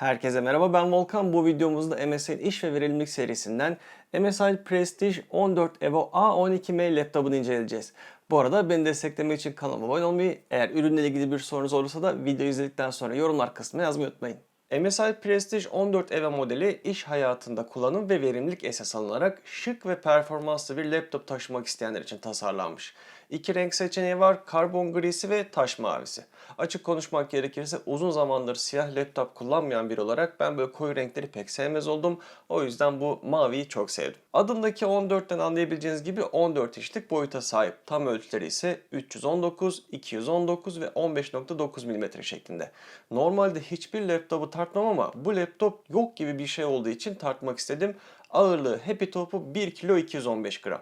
Herkese merhaba ben Volkan. Bu videomuzda MSI'nin iş ve verimlilik serisinden MSI Prestige 14 Evo A12M laptopunu inceleyeceğiz. Bu arada beni desteklemek için kanalıma abone olmayı, eğer ürünle ilgili bir sorunuz olursa da video izledikten sonra yorumlar kısmına yazmayı unutmayın. MSI Prestige 14 Evo modeli iş hayatında kullanım ve verimlilik esas alınarak şık ve performanslı bir laptop taşımak isteyenler için tasarlanmış. İki renk seçeneği var, karbon grisi ve taş mavisi. Açık konuşmak gerekirse uzun zamandır siyah laptop kullanmayan biri olarak ben böyle koyu renkleri pek sevmez oldum. O yüzden bu maviyi çok sevdim. Adındaki 14'ten anlayabileceğiniz gibi 14 inçlik boyuta sahip. Tam ölçüleri ise 319, 219 ve 15.9 mm şeklinde. Normalde hiçbir laptopu tartmam ama bu laptop yok gibi bir şey olduğu için tartmak istedim. Ağırlığı Happy Top'u 1 kilo 215 gram.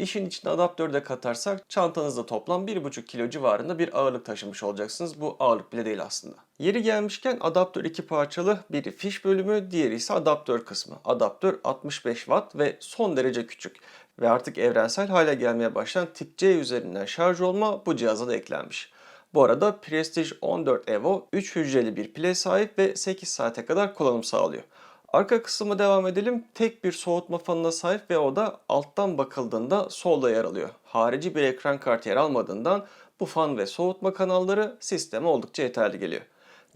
İşin içine adaptörü de katarsak çantanızda toplam 1,5 kilo civarında bir ağırlık taşımış olacaksınız. Bu ağırlık bile değil aslında. Yeri gelmişken adaptör iki parçalı. Biri fiş bölümü, diğeri ise adaptör kısmı. Adaptör 65 watt ve son derece küçük. Ve artık evrensel hale gelmeye başlayan tip C üzerinden şarj olma bu cihaza da eklenmiş. Bu arada Prestige 14 Evo 3 hücreli bir pile sahip ve 8 saate kadar kullanım sağlıyor. Arka kısmı devam edelim. Tek bir soğutma fanına sahip ve o da alttan bakıldığında solda yer alıyor. Harici bir ekran kartı yer almadığından bu fan ve soğutma kanalları sisteme oldukça yeterli geliyor.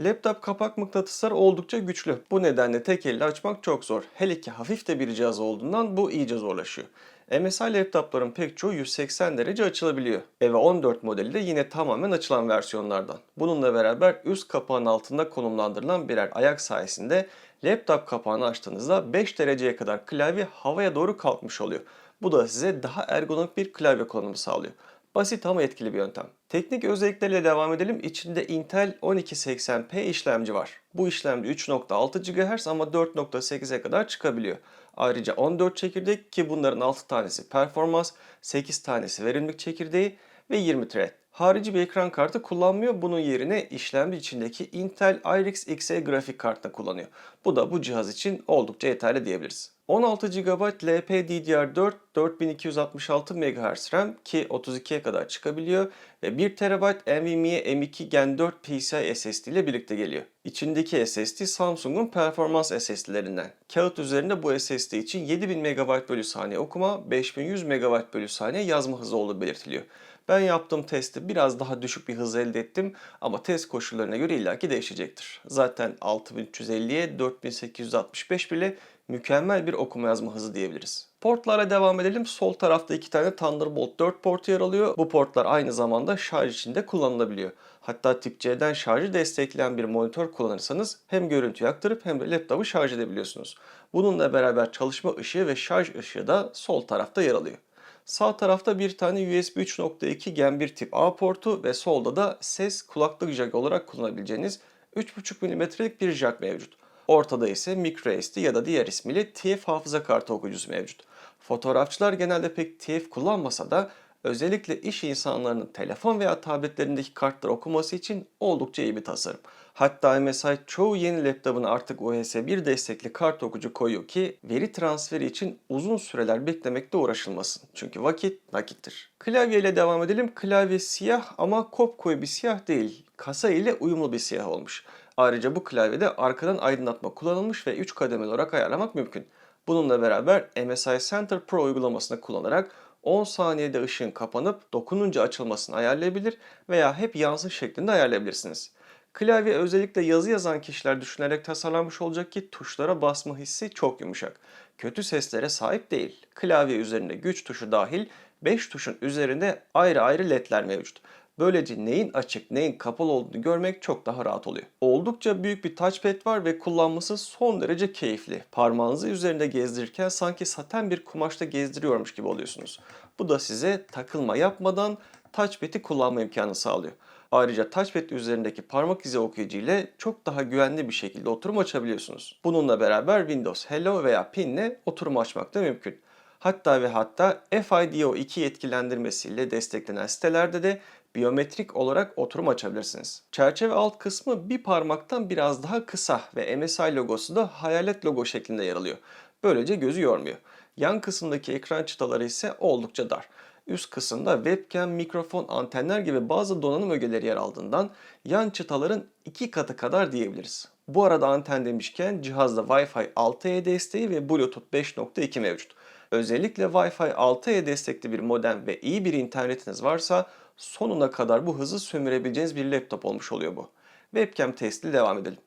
Laptop kapak mıknatısları oldukça güçlü. Bu nedenle tek elle açmak çok zor. Hele ki hafif de bir cihaz olduğundan bu iyice zorlaşıyor. MSI laptopların pek çoğu 180 derece açılabiliyor. Eve 14 modeli de yine tamamen açılan versiyonlardan. Bununla beraber üst kapağın altında konumlandırılan birer ayak sayesinde laptop kapağını açtığınızda 5 dereceye kadar klavye havaya doğru kalkmış oluyor. Bu da size daha ergonomik bir klavye kullanımı sağlıyor. Basit ama etkili bir yöntem. Teknik özellikleriyle devam edelim. İçinde Intel 1280p işlemci var. Bu işlemci 3.6 GHz ama 4.8'e kadar çıkabiliyor. Ayrıca 14 çekirdek ki bunların 6 tanesi performans, 8 tanesi verimlilik çekirdeği ve 20 thread. Harici bir ekran kartı kullanmıyor. Bunun yerine işlemci içindeki Intel iRX Xe grafik kartını kullanıyor. Bu da bu cihaz için oldukça yeterli diyebiliriz. 16 GB LPDDR4 4266 MHz RAM ki 32'ye kadar çıkabiliyor ve 1 TB NVMe M2 Gen 4 PCI SSD ile birlikte geliyor. İçindeki SSD Samsung'un performans SSD'lerinden. Kağıt üzerinde bu SSD için 7000 MB bölü saniye okuma, 5100 MB bölü saniye yazma hızı olduğu belirtiliyor. Ben yaptığım testi biraz daha düşük bir hız elde ettim ama test koşullarına göre illaki değişecektir. Zaten 6350'ye 4865 bile mükemmel bir okuma yazma hızı diyebiliriz. Portlara devam edelim. Sol tarafta iki tane Thunderbolt 4 portu yer alıyor. Bu portlar aynı zamanda şarj içinde kullanılabiliyor. Hatta tip C'den şarjı destekleyen bir monitör kullanırsanız hem görüntüyü aktarıp hem de laptopu şarj edebiliyorsunuz. Bununla beraber çalışma ışığı ve şarj ışığı da sol tarafta yer alıyor. Sağ tarafta bir tane USB 3.2 Gen 1 tip A portu ve solda da ses kulaklık jack olarak kullanabileceğiniz 3.5 mm'lik bir jack mevcut. Ortada ise microSD ya da diğer ismiyle TF hafıza kartı okuyucusu mevcut. Fotoğrafçılar genelde pek TF kullanmasa da özellikle iş insanlarının telefon veya tabletlerindeki kartları okuması için oldukça iyi bir tasarım. Hatta MSI çoğu yeni laptopuna artık USB 1 destekli kart okuyucu koyuyor ki veri transferi için uzun süreler beklemekte uğraşılmasın. Çünkü vakit nakittir. Klavye ile devam edelim. Klavye siyah ama kopkoyu bir siyah değil. Kasa ile uyumlu bir siyah olmuş. Ayrıca bu klavyede arkadan aydınlatma kullanılmış ve 3 kademeli olarak ayarlamak mümkün. Bununla beraber MSI Center Pro uygulamasını kullanarak 10 saniyede ışığın kapanıp dokununca açılmasını ayarlayabilir veya hep yansın şeklinde ayarlayabilirsiniz. Klavye özellikle yazı yazan kişiler düşünerek tasarlanmış olacak ki tuşlara basma hissi çok yumuşak. Kötü seslere sahip değil. Klavye üzerinde güç tuşu dahil 5 tuşun üzerinde ayrı ayrı ledler mevcut. Böylece neyin açık neyin kapalı olduğunu görmek çok daha rahat oluyor. Oldukça büyük bir touchpad var ve kullanması son derece keyifli. Parmağınızı üzerinde gezdirirken sanki saten bir kumaşta gezdiriyormuş gibi oluyorsunuz. Bu da size takılma yapmadan touchpad'i kullanma imkanı sağlıyor. Ayrıca touchpad üzerindeki parmak izi okuyucu ile çok daha güvenli bir şekilde oturum açabiliyorsunuz. Bununla beraber Windows Hello veya PIN ile oturum açmak da mümkün. Hatta ve hatta FIDO2 yetkilendirmesiyle desteklenen sitelerde de biyometrik olarak oturum açabilirsiniz. Çerçeve alt kısmı bir parmaktan biraz daha kısa ve MSI logosu da hayalet logo şeklinde yer alıyor. Böylece gözü yormuyor. Yan kısımdaki ekran çıtaları ise oldukça dar. Üst kısımda webcam, mikrofon, antenler gibi bazı donanım ögeleri yer aldığından yan çıtaların iki katı kadar diyebiliriz. Bu arada anten demişken cihazda Wi-Fi 6E desteği ve Bluetooth 5.2 mevcut. Özellikle Wi-Fi 6E destekli bir modem ve iyi bir internetiniz varsa sonuna kadar bu hızı sömürebileceğiniz bir laptop olmuş oluyor bu. Webcam testi devam edelim.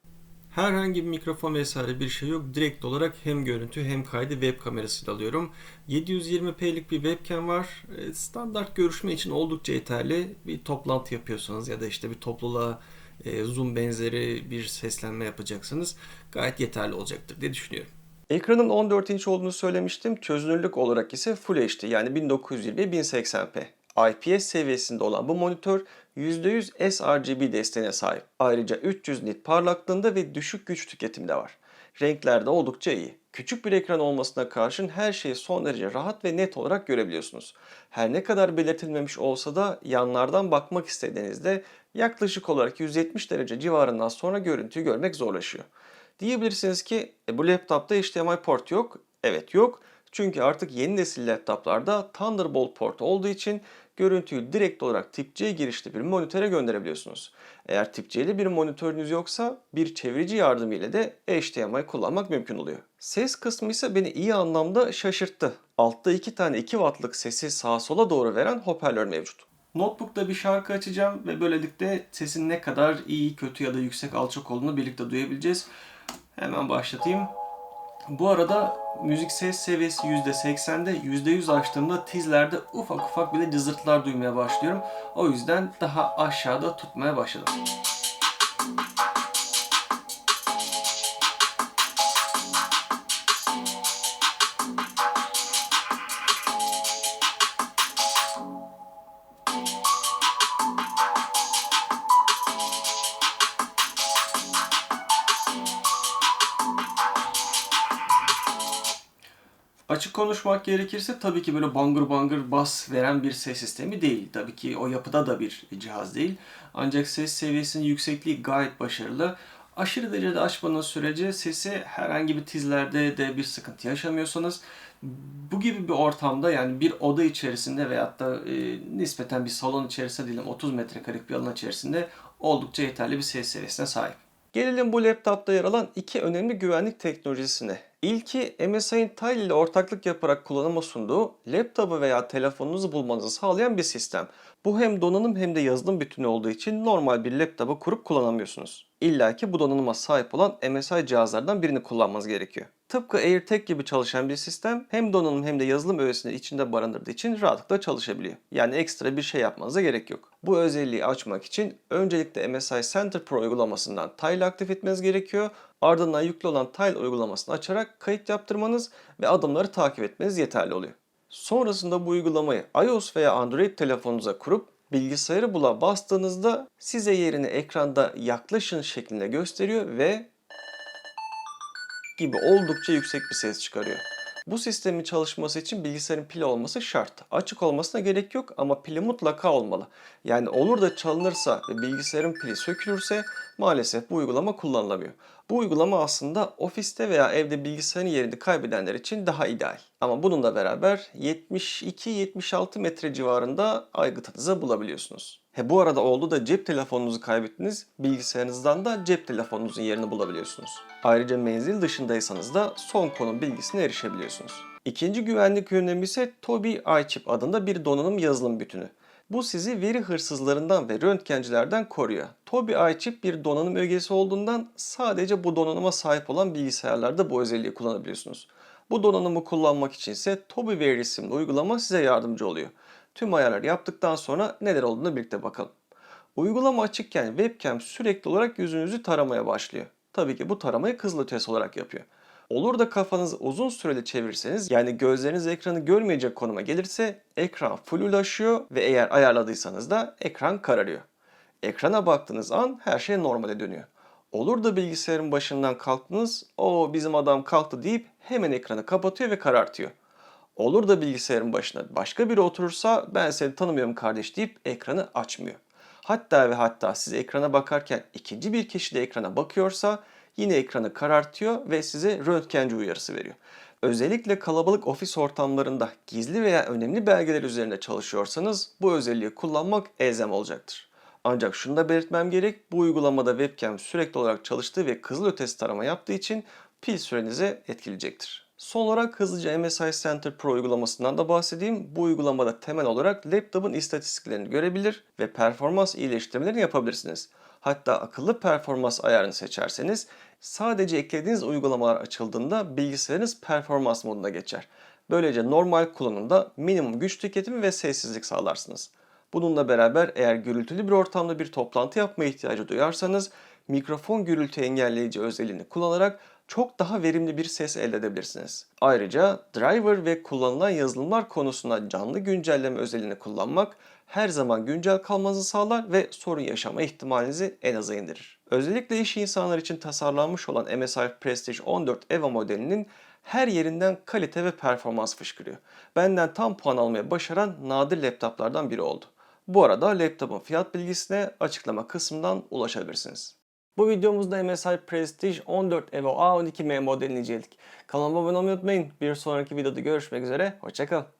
Herhangi bir mikrofon vesaire bir şey yok. Direkt olarak hem görüntü hem kaydı web kamerasıyla alıyorum. 720p'lik bir webcam var. E, Standart görüşme için oldukça yeterli. Bir toplantı yapıyorsanız ya da işte bir topluluğa e, Zoom benzeri bir seslenme yapacaksanız gayet yeterli olacaktır diye düşünüyorum. Ekranın 14 inç olduğunu söylemiştim. Çözünürlük olarak ise Full HD yani 1920 1080p. IPS seviyesinde olan bu monitör %100 sRGB desteğine sahip. Ayrıca 300 nit parlaklığında ve düşük güç tüketimde var. Renkler de oldukça iyi. Küçük bir ekran olmasına karşın her şeyi son derece rahat ve net olarak görebiliyorsunuz. Her ne kadar belirtilmemiş olsa da yanlardan bakmak istediğinizde yaklaşık olarak 170 derece civarından sonra görüntüyü görmek zorlaşıyor. Diyebilirsiniz ki e, bu laptopta HDMI port yok. Evet yok. Çünkü artık yeni nesil laptoplarda Thunderbolt port olduğu için görüntüyü direkt olarak tip C girişli bir monitöre gönderebiliyorsunuz. Eğer tip C'li bir monitörünüz yoksa bir çevirici yardımı ile de HDMI kullanmak mümkün oluyor. Ses kısmı ise beni iyi anlamda şaşırttı. Altta iki tane 2 wattlık sesi sağa sola doğru veren hoparlör mevcut. Notebook'ta bir şarkı açacağım ve böylelikle sesin ne kadar iyi, kötü ya da yüksek alçak olduğunu birlikte duyabileceğiz. Hemen başlatayım. Bu arada müzik ses seviyesi %80'de %100 açtığımda tizlerde ufak ufak bile cızırtılar duymaya başlıyorum. O yüzden daha aşağıda tutmaya başladım. Açık konuşmak gerekirse tabii ki böyle bangır bangır bas veren bir ses sistemi değil. Tabii ki o yapıda da bir cihaz değil. Ancak ses seviyesinin yüksekliği gayet başarılı. Aşırı derecede açmadığınız sürece sesi herhangi bir tizlerde de bir sıkıntı yaşamıyorsanız bu gibi bir ortamda yani bir oda içerisinde veyahut da e, nispeten bir salon içerisinde diyelim 30 metrekarelik bir alan içerisinde oldukça yeterli bir ses seviyesine sahip. Gelelim bu laptopta yer alan iki önemli güvenlik teknolojisine. İlki MSI'nin Tile ile ortaklık yaparak kullanıma sunduğu laptopu veya telefonunuzu bulmanızı sağlayan bir sistem. Bu hem donanım hem de yazılım bütünü olduğu için normal bir laptopu kurup kullanamıyorsunuz. İlla ki bu donanıma sahip olan MSI cihazlardan birini kullanmanız gerekiyor. Tıpkı AirTag gibi çalışan bir sistem hem donanım hem de yazılım öğesini içinde barındırdığı için rahatlıkla çalışabiliyor. Yani ekstra bir şey yapmanıza gerek yok. Bu özelliği açmak için öncelikle MSI Center Pro uygulamasından Tile aktif etmeniz gerekiyor. Ardından yüklü olan Tile uygulamasını açarak kayıt yaptırmanız ve adımları takip etmeniz yeterli oluyor. Sonrasında bu uygulamayı iOS veya Android telefonunuza kurup bilgisayarı bula bastığınızda size yerini ekranda yaklaşın şeklinde gösteriyor ve gibi oldukça yüksek bir ses çıkarıyor. Bu sistemin çalışması için bilgisayarın pili olması şart. Açık olmasına gerek yok ama pili mutlaka olmalı. Yani olur da çalınırsa ve bilgisayarın pili sökülürse maalesef bu uygulama kullanılamıyor. Bu uygulama aslında ofiste veya evde bilgisayarın yerini kaybedenler için daha ideal. Ama bununla beraber 72-76 metre civarında aygıtınızı bulabiliyorsunuz. He bu arada oldu da cep telefonunuzu kaybettiniz, bilgisayarınızdan da cep telefonunuzun yerini bulabiliyorsunuz. Ayrıca menzil dışındaysanız da son konum bilgisine erişebiliyorsunuz. İkinci güvenlik önlemi ise Tobii iChip adında bir donanım yazılım bütünü. Bu sizi veri hırsızlarından ve röntgencilerden koruyor. Tobii iChip bir donanım ögesi olduğundan sadece bu donanıma sahip olan bilgisayarlarda bu özelliği kullanabiliyorsunuz. Bu donanımı kullanmak için ise Tobii Wear isimli uygulama size yardımcı oluyor. Tüm ayarları yaptıktan sonra neler olduğunu birlikte bakalım. Uygulama açıkken webcam sürekli olarak yüzünüzü taramaya başlıyor. Tabii ki bu taramayı hızlı ötesi olarak yapıyor. Olur da kafanızı uzun süreli çevirirseniz yani gözleriniz ekranı görmeyecek konuma gelirse ekran fulllaşıyor ve eğer ayarladıysanız da ekran kararıyor. Ekrana baktığınız an her şey normale dönüyor. Olur da bilgisayarın başından kalktınız, o bizim adam kalktı deyip hemen ekranı kapatıyor ve karartıyor. Olur da bilgisayarın başına başka biri oturursa ben seni tanımıyorum kardeş deyip ekranı açmıyor. Hatta ve hatta siz ekrana bakarken ikinci bir kişi de ekrana bakıyorsa yine ekranı karartıyor ve size röntgenci uyarısı veriyor. Özellikle kalabalık ofis ortamlarında gizli veya önemli belgeler üzerinde çalışıyorsanız bu özelliği kullanmak elzem olacaktır. Ancak şunu da belirtmem gerek. Bu uygulamada webcam sürekli olarak çalıştığı ve kızılötesi tarama yaptığı için pil sürenizi etkileyecektir. Son olarak hızlıca MSI Center Pro uygulamasından da bahsedeyim. Bu uygulamada temel olarak laptopun istatistiklerini görebilir ve performans iyileştirmelerini yapabilirsiniz. Hatta akıllı performans ayarını seçerseniz sadece eklediğiniz uygulamalar açıldığında bilgisayarınız performans moduna geçer. Böylece normal kullanımda minimum güç tüketimi ve sessizlik sağlarsınız. Bununla beraber eğer gürültülü bir ortamda bir toplantı yapma ihtiyacı duyarsanız mikrofon gürültü engelleyici özelliğini kullanarak çok daha verimli bir ses elde edebilirsiniz. Ayrıca driver ve kullanılan yazılımlar konusunda canlı güncelleme özelliğini kullanmak her zaman güncel kalmanızı sağlar ve sorun yaşama ihtimalinizi en aza indirir. Özellikle iş insanlar için tasarlanmış olan MSI Prestige 14 EVA modelinin her yerinden kalite ve performans fışkırıyor. Benden tam puan almaya başaran nadir laptoplardan biri oldu. Bu arada laptopun fiyat bilgisine açıklama kısmından ulaşabilirsiniz. Bu videomuzda MSI Prestige 14 Evo A12M modelini inceledik. Kanalıma abone olmayı unutmayın. Bir sonraki videoda görüşmek üzere. Hoşçakalın.